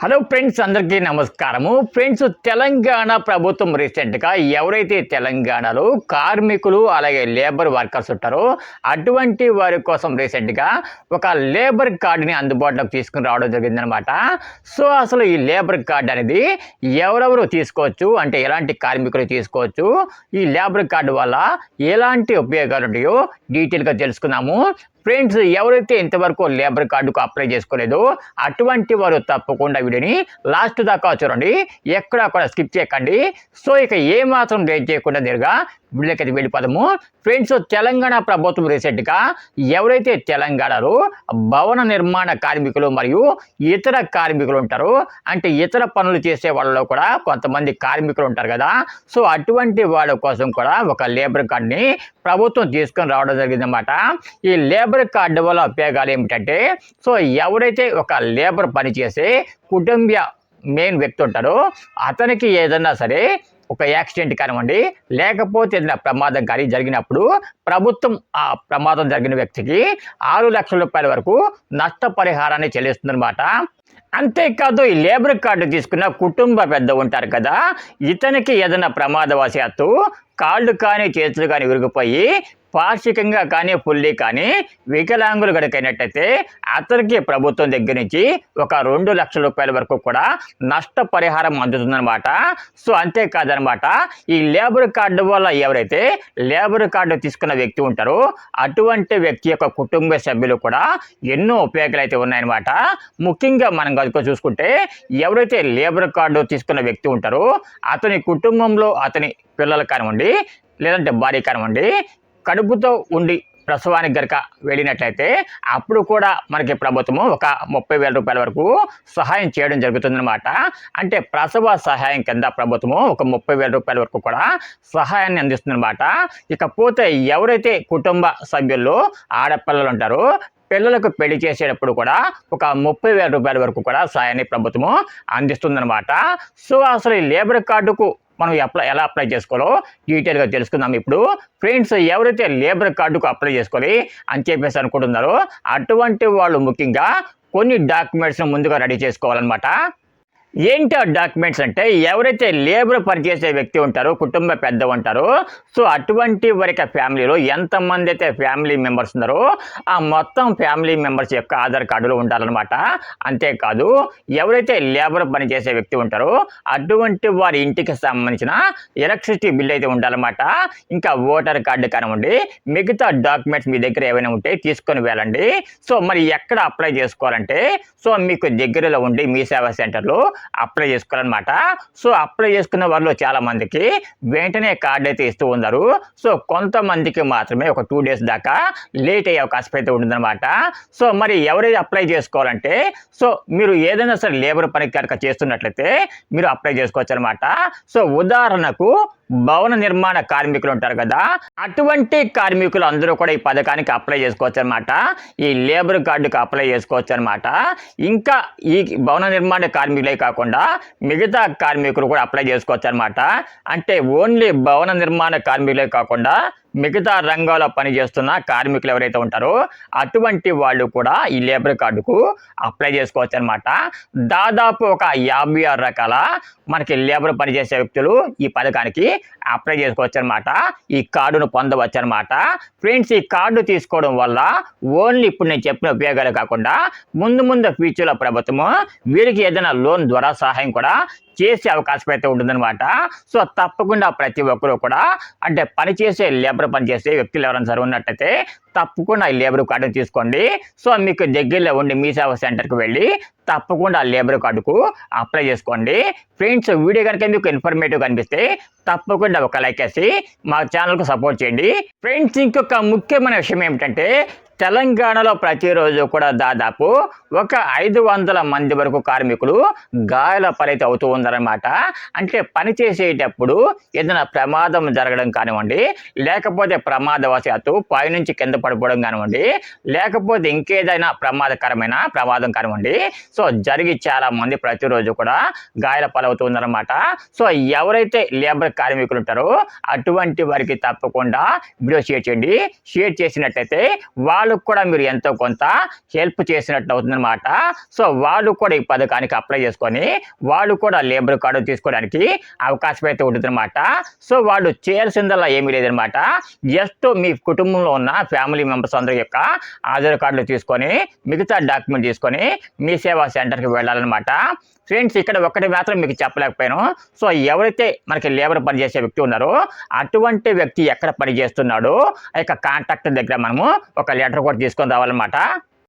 Hello friends అందరికీ నమస్కారము. Friends Telangana ప్రభుత్వం రీసెంట్గా ఎవరైతే తెలంగాణలో కార్మికులు అలాగే లేబర్ వర్కర్స్ ఉంటారో అటువంటి వారి కోసం రీసెంట్గా ఒక లేబర్ కార్డుని అందుబాటులోకి తీసుకుని రావడం జరిగిందనమాట సో అసలు ఈ లేబర్ కార్డు అనేది ఎవరెవరు తీసుకోవచ్చు? అంటే ఎలాంటి కార్మికులు తీసుకోవచ్చు? ఈ లేబర్ కార్డు వల్ల ఎలాంటి ఉపయోగాలు ఉంటాయో డీటెయిల్గా తెలుసుకుందాము. ఫ్రెండ్స్ ఎవరైతే ఇంతవరకు లేబర్ కార్డుకు అప్లై చేసుకోలేదో అటువంటి వారు తప్పకుండా వీడియోని లాస్ట్ దాకా చూడండి. ఎక్కడ అక్కడ స్కిప్ చేయకండి. సో ఇక ఏ మాత్రం లేట్ చేయకుండా నేరుగా వీళ్ళకైతే వెళ్ళిపోదాము. ఫ్రెండ్స్ తెలంగాణ ప్రభుత్వం రీసెంట్గా ఎవరైతే తెలంగాణలో భవన నిర్మాణ కార్మికులు మరియు ఇతర కార్మికులు ఉంటారో అంటే ఇతర పనులు చేసే వాళ్ళలో కూడా కొంతమంది కార్మికులు ఉంటారు కదా. సో అటువంటి వాళ్ళ కోసం కూడా ఒక లేబర్ కార్డుని ప్రభుత్వం తీసుకొని రావడం జరిగిందన్నమాట. ఈ లేబర్ లేబర్ కార్డు వల్ల ఉపయోగాలు ఏమిటంటే సో ఎవరైతే ఒక లేబర్ పని చేసే కుటుంబ మెయిన్ వ్యక్తి ఉంటారో అతనికి ఏదన్నా సరే ఒక యాక్సిడెంట్ కానివ్వండి లేకపోతే ఏదైనా ప్రమాదం కానీ జరిగినప్పుడు ప్రభుత్వం ఆ ప్రమాదం జరిగిన వ్యక్తికి ఆరు లక్షల రూపాయల వరకు నష్టపరిహారాన్ని చెల్లిస్తుందన్నమాట. అంతేకాదు ఈ లేబర్ కార్డు తీసుకున్న కుటుంబ పెద్ద ఉంటారు కదా ఇతనికి ఏదైనా ప్రమాదవశాత్తు కాళ్ళు కానీ చేతులు కానీ విరిగిపోయి పార్షికంగా కానీ ఫుల్లీ కానీ వికలాంగులు గడికైనట్టయితే అతనికి ప్రభుత్వం దగ్గర నుంచి ఒక రెండు లక్షల రూపాయల వరకు కూడా నష్టపరిహారం అందుతుందన్నమాట. సో అంతేకాదనమాట ఈ లేబర్ కార్డు వల్ల ఎవరైతే లేబర్ కార్డు తీసుకున్న వ్యక్తి ఉంటారో అటువంటి వ్యక్తి యొక్క కుటుంబ సభ్యులు కూడా ఎన్నో ఉపయోగాలు అయితే ఉన్నాయన్నమాట. ముఖ్యంగా మనం కనుక చూసుకుంటే ఎవరైతే లేబర్ కార్డు తీసుకున్న వ్యక్తి ఉంటారో అతని కుటుంబంలో అతని పిల్లలు కానివ్వండి లేదంటే భార్య కానివ్వండి కడుపుతో ఉండి ప్రసవానికి గనక వెళ్ళినట్లయితే అప్పుడు కూడా మనకి ప్రభుత్వము ఒక ముప్పై వేల రూపాయల వరకు సహాయం చేయడం జరుగుతుందన్నమాట. అంటే ప్రసవ సహాయం కింద ప్రభుత్వము ఒక ముప్పై వేల రూపాయల వరకు కూడా సహాయాన్ని అందిస్తుందన్నమాట. ఇకపోతే ఎవరైతే కుటుంబ సభ్యుల్లో ఆడపిల్లలు ఉంటారో పిల్లలకు పెళ్ళి చేసేటప్పుడు కూడా ఒక ముప్పై వేల రూపాయల వరకు కూడా సహాయాన్ని ప్రభుత్వము అందిస్తుందన్నమాట. సో అసలు ఈ లేబర్ కార్డుకు మనం అప్లై ఎలా అప్లై చేసుకోవాలో డీటెయిల్గా తెలుసుకుందాం. ఇప్పుడు ఫ్రెండ్స్ ఎవరైతే లేబర్ కార్డుకు అప్లై చేసుకోవాలి అని చెప్పేసి అనుకుంటున్నారో అటువంటి వాళ్ళు ముఖ్యంగా కొన్ని డాక్యుమెంట్స్ను ముందుగా రెడీ చేసుకోవాలన్నమాట. ఏంటి ఆ డాక్యుమెంట్స్ అంటే ఎవరైతే లేబర్ పనిచేసే వ్యక్తి ఉంటారో కుటుంబ పెద్ద ఉంటారో సో అటువంటి వారికి ఫ్యామిలీలో ఎంతమంది అయితే ఫ్యామిలీ మెంబర్స్ ఉన్నారో ఆ మొత్తం ఫ్యామిలీ మెంబర్స్ యొక్క ఆధార్ కార్డులో ఉండాలన్నమాట. అంతేకాదు ఎవరైతే లేబర్ పనిచేసే వ్యక్తి ఉంటారో అటువంటి వారి ఇంటికి సంబంధించిన ఎలక్ట్రిసిటీ బిల్ అయితే ఉండాలన్నమాట. ఇంకా ఓటర్ కార్డు కానివ్వండి మిగతా డాక్యుమెంట్స్ మీ దగ్గర ఏమైనా ఉంటే తీసుకొని వెళ్ళండి. సో మరి ఎక్కడ అప్లై చేసుకోవాలంటే సో మీకు దగ్గరలో ఉండి మీ సేవా సెంటర్లో అప్లై చేసుకోవాలన్నమాట. సో అప్లై చేసుకున్న వాళ్ళు చాలా మందికి వెంటనే కార్డు అయితే ఇస్తూ ఉన్నారు. సో కొంతమందికి మాత్రమే ఒక టూ డేస్ దాకా లేట్ అయ్యే అవకాశం అయితే ఉంటుందన్నమాట. సో మరి ఎవరైతే అప్లై చేసుకోవాలంటే సో మీరు ఏదైనా సరే లేబర్ పని కనుక చేస్తున్నట్లయితే మీరు అప్లై చేసుకోవచ్చు అనమాట సో ఉదాహరణకు భవన నిర్మాణ కార్మికులు ఉంటారు కదా అటువంటి కార్మికులు అందరూ కూడా ఈ పథకానికి అప్లై చేసుకోవచ్చు అనమాట ఈ లేబర్ కార్డుకి అప్లై చేసుకోవచ్చు అనమాట ఇంకా ఈ భవన నిర్మాణ కార్మికులే కాకుండా మిగతా కార్మికులు కూడా అప్లై చేసుకోవచ్చు అనమాట అంటే ఓన్లీ భవన నిర్మాణ కార్మికులే కాకుండా మిగతా రంగాల్లో పనిచేస్తున్న కార్మికులు ఎవరైతే ఉంటారో అటువంటి వాళ్ళు కూడా ఈ లేబర్ కార్డుకు అప్లై చేసుకోవచ్చు అనమాట దాదాపు ఒక యాభై ఆరు రకాల మనకి లేబర్ పనిచేసే వ్యక్తులు ఈ పథకానికి అప్లై చేసుకోవచ్చు అనమాట ఈ కార్డును పొందవచ్చు అనమాట ఫ్రెండ్స్ ఈ కార్డు తీసుకోవడం వల్ల ఓన్లీ ఇప్పుడు నేను చెప్పిన ఉపయోగాలు కాకుండా ముందు ముందు ఫ్యూచర్లో ప్రభుత్వము వీరికి ఏదైనా లోన్ ద్వారా సహాయం కూడా చేసే అవకాశం అయితే ఉంటుందన్నమాట. సో తప్పకుండా ప్రతి ఒక్కరూ కూడా అంటే పనిచేసే లేబర్ పనిచేసే వ్యక్తులు ఎవరైనా సరే ఉన్నట్టయితే తప్పకుండా ఈ లేబర్ కార్డు తీసుకోండి. సో మీకు దగ్గరలో ఉండి మీ సేవ సెంటర్కి వెళ్ళి తప్పకుండా ఆ లేబర్ కార్డుకు అప్లై చేసుకోండి. ఫ్రెండ్స్ వీడియో కనుక మీకు ఇన్ఫర్మేటివ్ కనిపిస్తే తప్పకుండా ఒక లైక్ వేసి మా ఛానల్కు సపోర్ట్ చేయండి. ఫ్రెండ్స్ ఇంకొక ముఖ్యమైన విషయం ఏమిటంటే తెలంగాణలో ప్రతిరోజు కూడా దాదాపు ఒక ఐదు వందల మంది వరకు కార్మికులు గాయాల ఫలితం అవుతూ ఉందన్నమాట అంటే పని చేసేటప్పుడు ఏదైనా ప్రమాదం జరగడం కానివ్వండి లేకపోతే ప్రమాదవశాత్తు పైనుంచి కింద పడిపోవడం కానివ్వండి లేకపోతే ఇంకేదైనా ప్రమాదకరమైన ప్రమాదం కానివ్వండి సో జరిగి చాలా మంది ప్రతిరోజు కూడా గాయాల పాలవుతూ ఉన్నారన్నమాట. సో ఎవరైతే లేబర్ కార్మికులు ఉంటారో అటువంటి వారికి తప్పకుండా వీడియో షేర్ చేయండి. షేర్ చేసినట్లయితే వాళ్ళ వాళ్ళకు కూడా మీరు ఎంతో కొంత హెల్ప్ చేసినట్టు అవుతుందన్నమాట. సో వాళ్ళు కూడా ఈ పథకానికి అప్లై చేసుకొని వాళ్ళు కూడా లేబర్ కార్డు తీసుకోవడానికి అవకాశం అయితే ఉంటుందన్నమాట. సో వాళ్ళు చేయాల్సిందల్లా ఏమీ లేదనమాట జస్ట్ మీ కుటుంబంలో ఉన్న ఫ్యామిలీ మెంబర్స్ అందరి యొక్క ఆధార్ కార్డులు తీసుకొని మిగతా డాక్యుమెంట్ తీసుకొని మీ సేవా సెంటర్కి వెళ్ళాలన్నమాట. ఫ్రెండ్స్ ఇక్కడ ఒక్కటి మాత్రం మీకు చెప్పలేకపోయాను. సో ఎవరైతే మనకి లేబర్ పనిచేసే వ్యక్తి ఉన్నారో అటువంటి వ్యక్తి ఎక్కడ పని చేస్తున్నాడో ఆ యొక్క కాంటాక్ట్ దగ్గర మనము ఒక లెటర్ కూడా తీసుకొని రావాలన్నమాట.